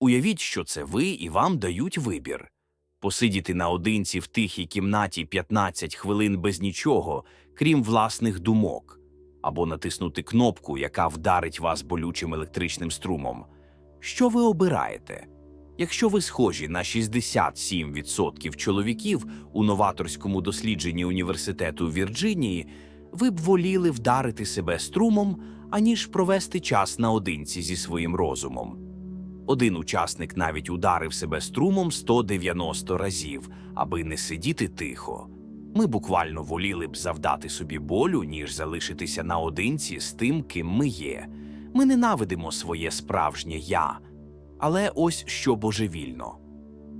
Уявіть, що це ви і вам дають вибір. Посидіти наодинці в тихій кімнаті 15 хвилин без нічого, крім власних думок, або натиснути кнопку, яка вдарить вас болючим електричним струмом. Що ви обираєте? Якщо ви схожі на 67% чоловіків у новаторському дослідженні університету Вірджинії, ви б воліли вдарити себе струмом, аніж провести час наодинці зі своїм розумом. Один учасник навіть ударив себе струмом 190 разів, аби не сидіти тихо. Ми буквально воліли б завдати собі болю, ніж залишитися наодинці з тим, ким ми є. Ми ненавидимо своє справжнє я. Але ось що божевільно.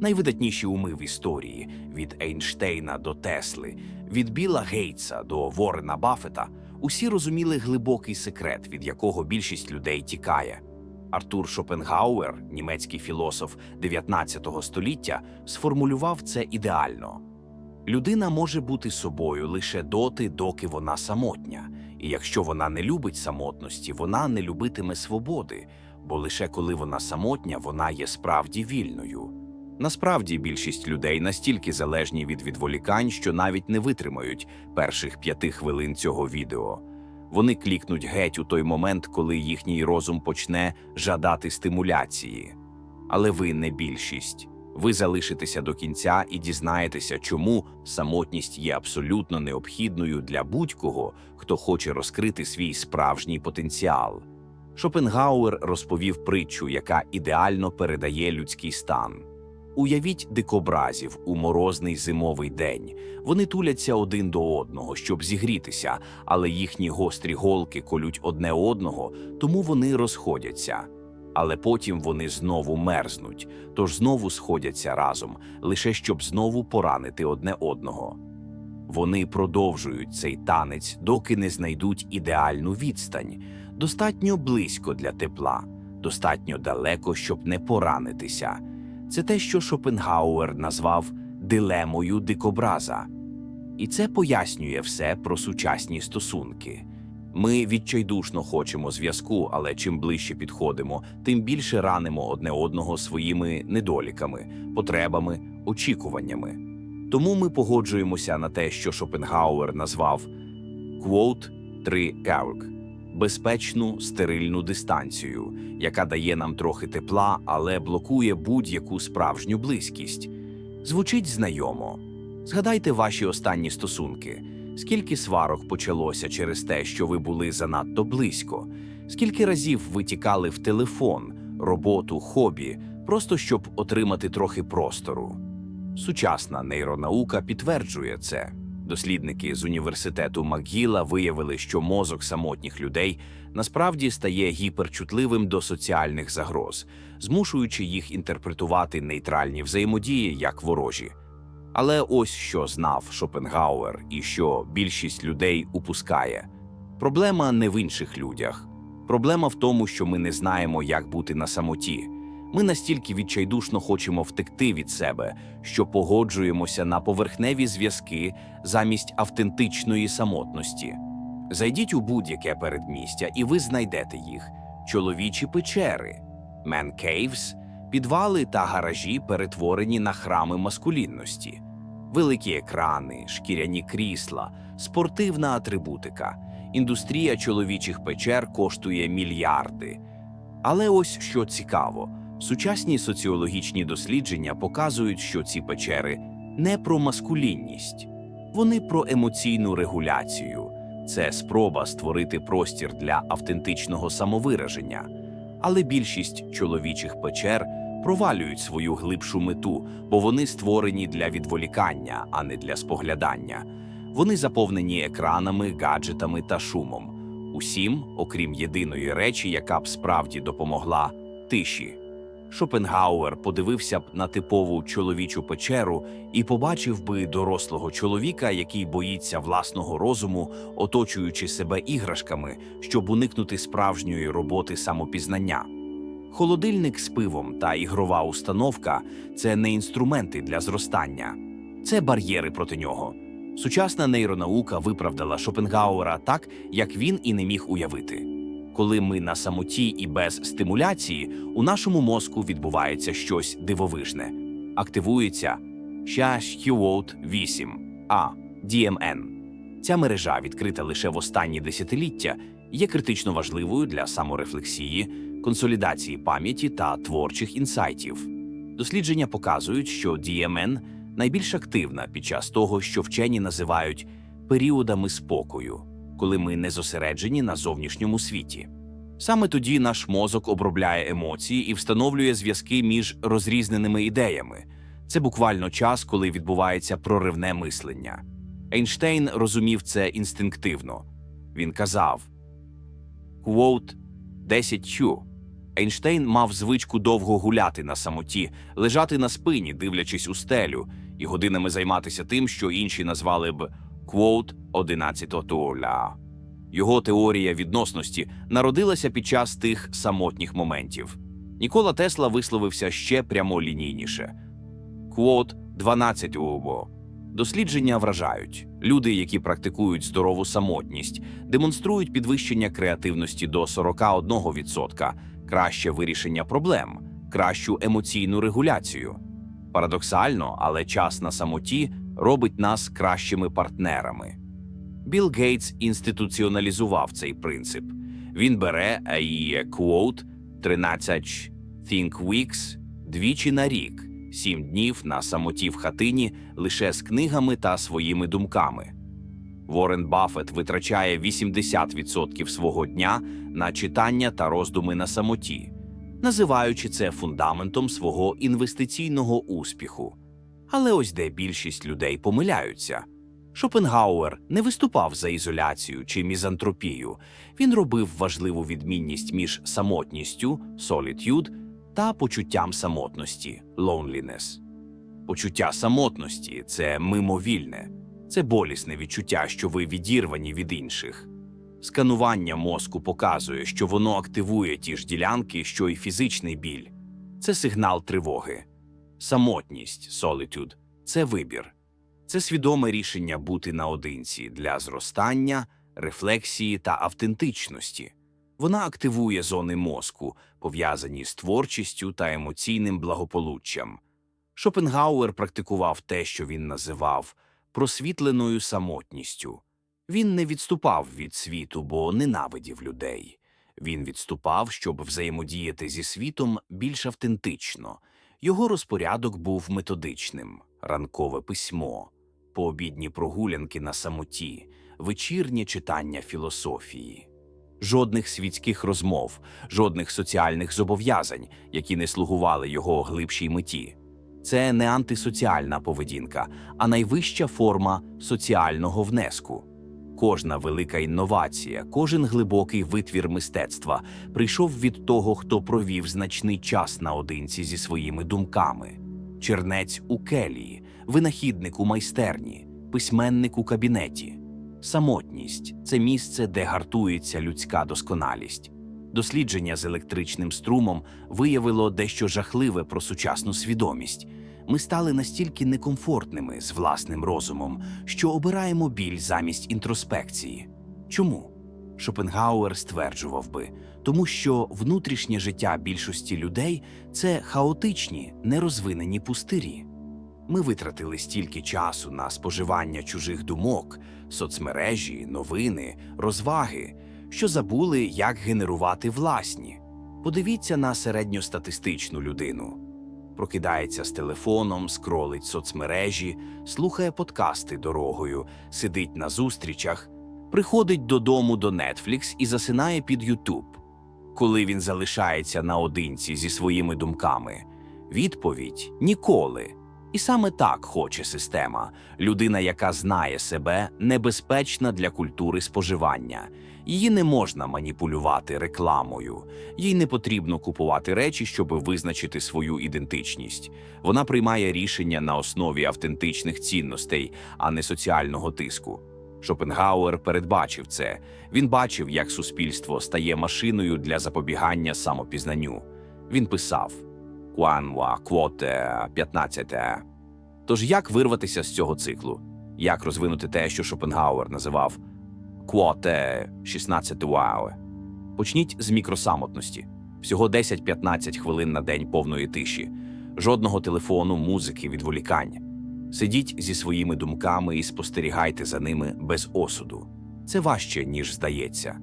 Найвидатніші уми в історії від Ейнштейна до Тесли, від Біла Гейтса до Ворена Баффета, усі розуміли глибокий секрет, від якого більшість людей тікає. Артур Шопенгауер, німецький філософ 19 століття, сформулював це ідеально. Людина може бути собою лише доти, доки вона самотня, і якщо вона не любить самотності, вона не любитиме свободи, бо лише коли вона самотня, вона є справді вільною. Насправді більшість людей настільки залежні від відволікань, що навіть не витримають перших п'яти хвилин цього відео. Вони клікнуть геть у той момент, коли їхній розум почне жадати стимуляції. Але ви не більшість. Ви залишитеся до кінця і дізнаєтеся, чому самотність є абсолютно необхідною для будь-кого, хто хоче розкрити свій справжній потенціал. Шопенгауер розповів притчу, яка ідеально передає людський стан. Уявіть дикобразів у морозний зимовий день. Вони туляться один до одного, щоб зігрітися, але їхні гострі голки колють одне одного, тому вони розходяться. Але потім вони знову мерзнуть, тож знову сходяться разом, лише щоб знову поранити одне одного. Вони продовжують цей танець, доки не знайдуть ідеальну відстань, достатньо близько для тепла, достатньо далеко, щоб не поранитися. Це те, що Шопенгауер назвав дилемою дикобраза. І це пояснює все про сучасні стосунки. Ми відчайдушно хочемо зв'язку, але чим ближче підходимо, тим більше ранимо одне одного своїми недоліками, потребами, очікуваннями. Тому ми погоджуємося на те, що Шопенгауер назвав «Quote 3 Gauk» – безпечну стерильну дистанцію, яка дає нам трохи тепла, але блокує будь-яку справжню близькість. Звучить знайомо. Згадайте ваші останні стосунки. Скільки сварок почалося через те, що ви були занадто близько? Скільки разів ви тікали в телефон, роботу, хобі, просто щоб отримати трохи простору? Сучасна нейронаука підтверджує це. Дослідники з університету МакГіла виявили, що мозок самотніх людей насправді стає гіперчутливим до соціальних загроз, змушуючи їх інтерпретувати нейтральні взаємодії як ворожі. Але ось що знав Шопенгауер і що більшість людей упускає. Проблема не в інших людях. Проблема в тому, що ми не знаємо, як бути на самоті. Ми настільки відчайдушно хочемо втекти від себе, що погоджуємося на поверхневі зв'язки замість автентичної самотності. Зайдіть у будь-яке передмістя, і ви знайдете їх: чоловічі печери, мен-кейвс, підвали та гаражі перетворені на храми маскулінності, великі екрани, шкіряні крісла, спортивна атрибутика. Індустрія чоловічих печер коштує мільярди. Але ось що цікаво: сучасні соціологічні дослідження показують, що ці печери не про маскулінність, вони про емоційну регуляцію. Це спроба створити простір для автентичного самовираження. Але більшість чоловічих печер провалюють свою глибшу мету, бо вони створені для відволікання, а не для споглядання. Вони заповнені екранами, гаджетами та шумом. Усім, окрім єдиної речі, яка б справді допомогла тиші. Шопенгауер подивився б на типову чоловічу печеру і побачив би дорослого чоловіка, який боїться власного розуму, оточуючи себе іграшками, щоб уникнути справжньої роботи самопізнання. Холодильник з пивом та ігрова установка це не інструменти для зростання, це бар'єри проти нього. Сучасна нейронаука виправдала Шопенгауера так, як він і не міг уявити. Коли ми на самоті і без стимуляції, у нашому мозку відбувається щось дивовижне. Активується SHA-HUOT 8 а DMN. Ця мережа, відкрита лише в останні десятиліття, є критично важливою для саморефлексії, консолідації пам'яті та творчих інсайтів. Дослідження показують, що DMN найбільш активна під час того, що вчені називають періодами спокою, коли ми не зосереджені на зовнішньому світі. Саме тоді наш мозок обробляє емоції і встановлює зв'язки між розрізненими ідеями. Це буквально час, коли відбувається проривне мислення. Ейнштейн розумів це інстинктивно. Він казав Quote 10Q. Ейнштейн мав звичку довго гуляти на самоті, лежати на спині, дивлячись у стелю, і годинами займатися тим, що інші назвали б «quote 11 туля». Його теорія відносності народилася під час тих самотніх моментів. Нікола Тесла висловився ще прямолінійніше. Квот 12 УБО. Дослідження вражають. Люди, які практикують здорову самотність, демонструють підвищення креативності до 41%, краще вирішення проблем, кращу емоційну регуляцію. Парадоксально, але час на самоті робить нас кращими партнерами. Білл Гейтс інституціоналізував цей принцип. Він бере і quote 13 Think Weeks двічі на рік, сім днів на самоті в хатині лише з книгами та своїми думками. Ворен Баффет витрачає 80% свого дня на читання та роздуми на самоті, називаючи це фундаментом свого інвестиційного успіху. Але ось де більшість людей помиляються. Шопенгауер не виступав за ізоляцію чи мізантропію. Він робив важливу відмінність між самотністю solitude та почуттям самотності loneliness. Почуття самотності це мимовільне, це болісне відчуття, що ви відірвані від інших. Сканування мозку показує, що воно активує ті ж ділянки, що й фізичний біль. Це сигнал тривоги. Самотність solitude – це вибір. Це свідоме рішення бути наодинці для зростання, рефлексії та автентичності. Вона активує зони мозку, пов'язані з творчістю та емоційним благополуччям. Шопенгауер практикував те, що він називав просвітленою самотністю. Він не відступав від світу, бо ненавидів людей. Він відступав, щоб взаємодіяти зі світом більш автентично. Його розпорядок був методичним: ранкове письмо, пообідні прогулянки на самоті, вечірнє читання філософії. Жодних світських розмов, жодних соціальних зобов'язань, які не слугували його глибшій меті. Це не антисоціальна поведінка, а найвища форма соціального внеску. Кожна велика інновація, кожен глибокий витвір мистецтва прийшов від того, хто провів значний час наодинці зі своїми думками. Чернець у келії, винахідник у майстерні, письменник у кабінеті. Самотність це місце, де гартується людська досконалість. Дослідження з електричним струмом виявило дещо жахливе про сучасну свідомість. Ми стали настільки некомфортними з власним розумом, що обираємо біль замість інтроспекції. Чому? Шопенгауер стверджував би, тому що внутрішнє життя більшості людей це хаотичні, нерозвинені пустирі. Ми витратили стільки часу на споживання чужих думок, соцмережі, новини, розваги, що забули, як генерувати власні. Подивіться на середньостатистичну людину. Прокидається з телефоном, скролить соцмережі, слухає подкасти дорогою, сидить на зустрічах, приходить додому до Netflix і засинає під YouTube. Коли він залишається наодинці зі своїми думками, відповідь ніколи. І саме так хоче система. Людина, яка знає себе, небезпечна для культури споживання. Її не можна маніпулювати рекламою, їй не потрібно купувати речі, щоб визначити свою ідентичність. Вона приймає рішення на основі автентичних цінностей, а не соціального тиску. Шопенгауер передбачив це. Він бачив, як суспільство стає машиною для запобігання самопізнанню. Він писав Куанва, квоте 15. Тож як вирватися з цього циклу? Як розвинути те, що Шопенгауер називав квоте 16 вау? Почніть з мікросамотності. Всього 10-15 хвилин на день повної тиші, жодного телефону, музики, відволікань. Сидіть зі своїми думками і спостерігайте за ними без осуду. Це важче, ніж здається.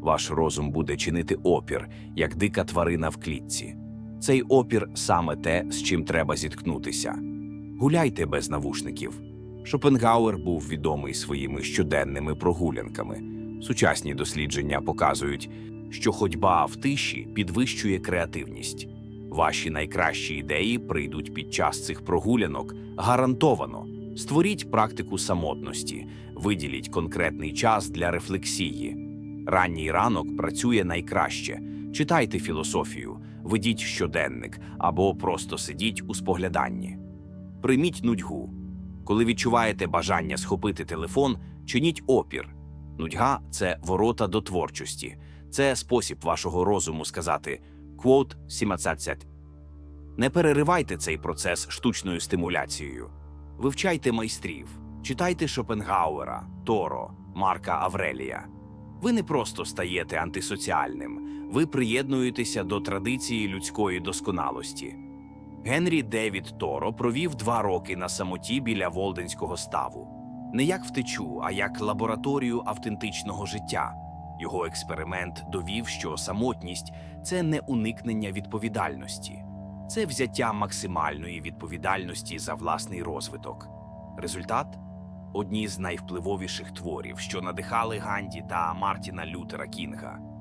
Ваш розум буде чинити опір, як дика тварина в клітці. Цей опір саме те, з чим треба зіткнутися. Гуляйте без навушників. Шопенгауер був відомий своїми щоденними прогулянками. Сучасні дослідження показують, що ходьба в тиші підвищує креативність. Ваші найкращі ідеї прийдуть під час цих прогулянок гарантовано. Створіть практику самотності, виділіть конкретний час для рефлексії. Ранній ранок працює найкраще. Читайте філософію, ведіть щоденник або просто сидіть у спогляданні. Прийміть нудьгу. Коли відчуваєте бажання схопити телефон, чиніть опір. Нудьга це ворота до творчості, це спосіб вашого розуму сказати «Quote 17». Не переривайте цей процес штучною стимуляцією. Вивчайте майстрів, читайте Шопенгауера, Торо, Марка Аврелія. Ви не просто стаєте антисоціальним, ви приєднуєтеся до традиції людської досконалості. Генрі Девід Торо провів два роки на самоті біля Волденського ставу. Не як втечу, а як лабораторію автентичного життя. Його експеримент довів, що самотність це не уникнення відповідальності, це взяття максимальної відповідальності за власний розвиток. Результат одні з найвпливовіших творів, що надихали Ганді та Мартіна Лютера Кінга.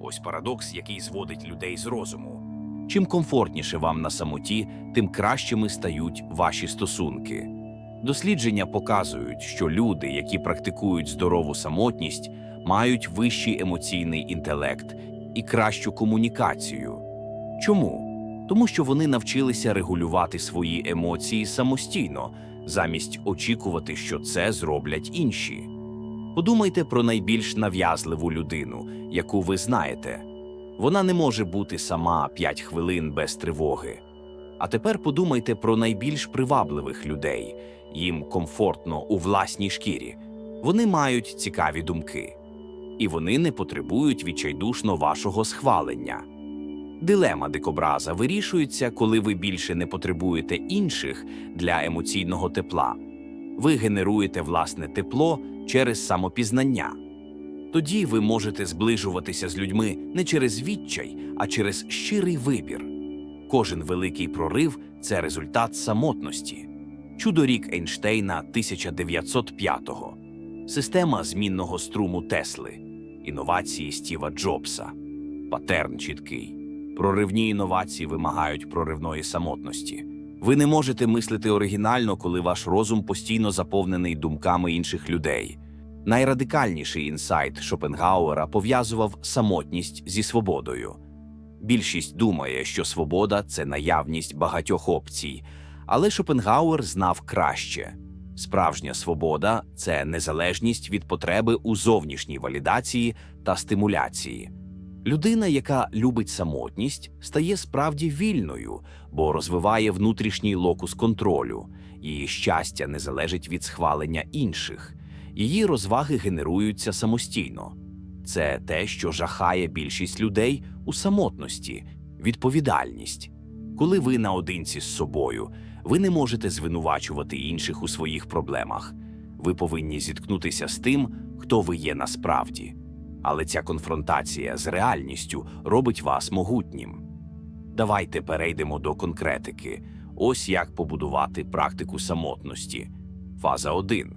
Ось парадокс, який зводить людей з розуму. Чим комфортніше вам на самоті, тим кращими стають ваші стосунки. Дослідження показують, що люди, які практикують здорову самотність, мають вищий емоційний інтелект і кращу комунікацію. Чому? Тому що вони навчилися регулювати свої емоції самостійно, замість очікувати, що це зроблять інші. Подумайте про найбільш нав'язливу людину, яку ви знаєте. Вона не може бути сама 5 хвилин без тривоги. А тепер подумайте про найбільш привабливих людей. Їм комфортно у власній шкірі. Вони мають цікаві думки, і вони не потребують відчайдушно вашого схвалення. Дилема дикобраза вирішується, коли ви більше не потребуєте інших для емоційного тепла. Ви генеруєте власне тепло через самопізнання. Тоді ви можете зближуватися з людьми не через відчай, а через щирий вибір. Кожен великий прорив це результат самотності. Чудорік Ейнштейна 1905-го, система змінного струму Тесли, інновації Стіва Джобса, патерн чіткий. Проривні інновації вимагають проривної самотності. Ви не можете мислити оригінально, коли ваш розум постійно заповнений думками інших людей. Найрадикальніший інсайт Шопенгауера пов'язував самотність зі свободою. Більшість думає, що свобода це наявність багатьох опцій, але Шопенгауер знав краще. Справжня свобода це незалежність від потреби у зовнішній валідації та стимуляції. Людина, яка любить самотність, стає справді вільною, бо розвиває внутрішній локус контролю. Її щастя не залежить від схвалення інших. Її розваги генеруються самостійно. Це те, що жахає більшість людей у самотності, відповідальність. Коли ви наодинці з собою, ви не можете звинувачувати інших у своїх проблемах. Ви повинні зіткнутися з тим, хто ви є насправді. Але ця конфронтація з реальністю робить вас могутнім. Давайте перейдемо до конкретики. Ось як побудувати практику самотності. Фаза 1.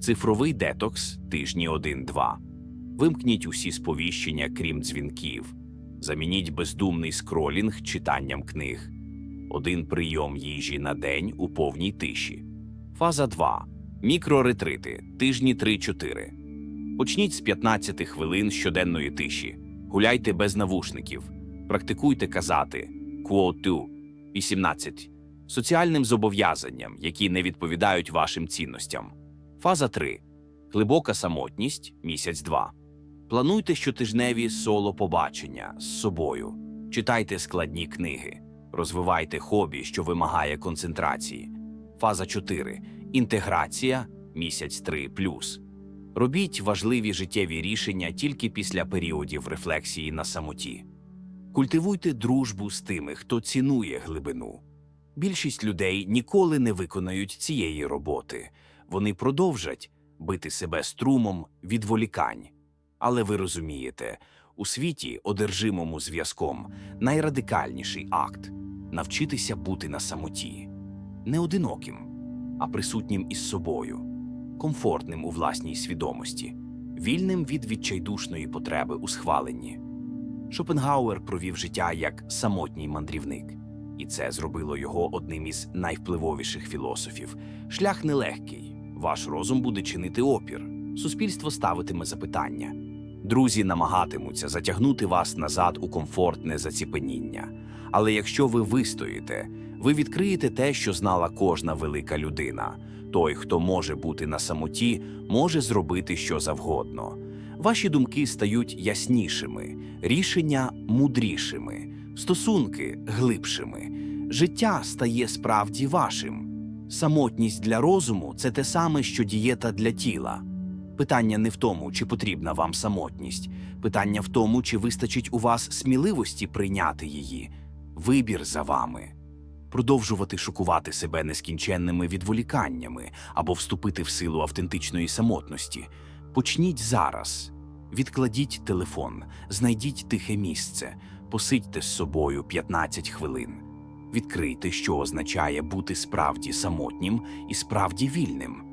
Цифровий детокс тижні 1-2. Вимкніть усі сповіщення, крім дзвінків. Замініть бездумний скролінг читанням книг. Один прийом їжі на день у повній тиші. Фаза 2. Мікроретрити тижні 3-4. Почніть з 15 хвилин щоденної тиші. Гуляйте без навушників. Практикуйте казати «quote to» 18 соціальним зобов'язанням, які не відповідають вашим цінностям. Фаза 3. Глибока самотність місяць 2. Плануйте щотижневі соло побачення з собою. Читайте складні книги. Розвивайте хобі, що вимагає концентрації. Фаза 4. Інтеграція місяць 3 плюс. Робіть важливі життєві рішення тільки після періодів рефлексії на самоті. Культивуйте дружбу з тими, хто цінує глибину. Більшість людей ніколи не виконають цієї роботи. Вони продовжать бити себе струмом відволікань. Але ви розумієте, у світі, одержимому зв'язком, найрадикальніший акт навчитися бути на самоті, не одиноким, а присутнім із собою, комфортним у власній свідомості, вільним від відчайдушної потреби у схваленні. Шопенгауер провів життя як самотній мандрівник, і це зробило його одним із найвпливовіших філософів. Шлях нелегкий, ваш розум буде чинити опір, суспільство ставитиме запитання. Друзі намагатимуться затягнути вас назад у комфортне заціпеніння. Але якщо ви вистоїте, ви відкриєте те, що знала кожна велика людина. Той, хто може бути на самоті, може зробити що завгодно. Ваші думки стають яснішими, рішення мудрішими, стосунки глибшими. Життя стає справді вашим. Самотність для розуму це те саме, що дієта для тіла. Питання не в тому, чи потрібна вам самотність, питання в тому, чи вистачить у вас сміливості прийняти її. Вибір за вами. Продовжувати шокувати себе нескінченними відволіканнями або вступити в силу автентичної самотності. Почніть зараз. Відкладіть телефон, знайдіть тихе місце, посидьте з собою 15 хвилин. Відкрийте, що означає бути справді самотнім і справді вільним.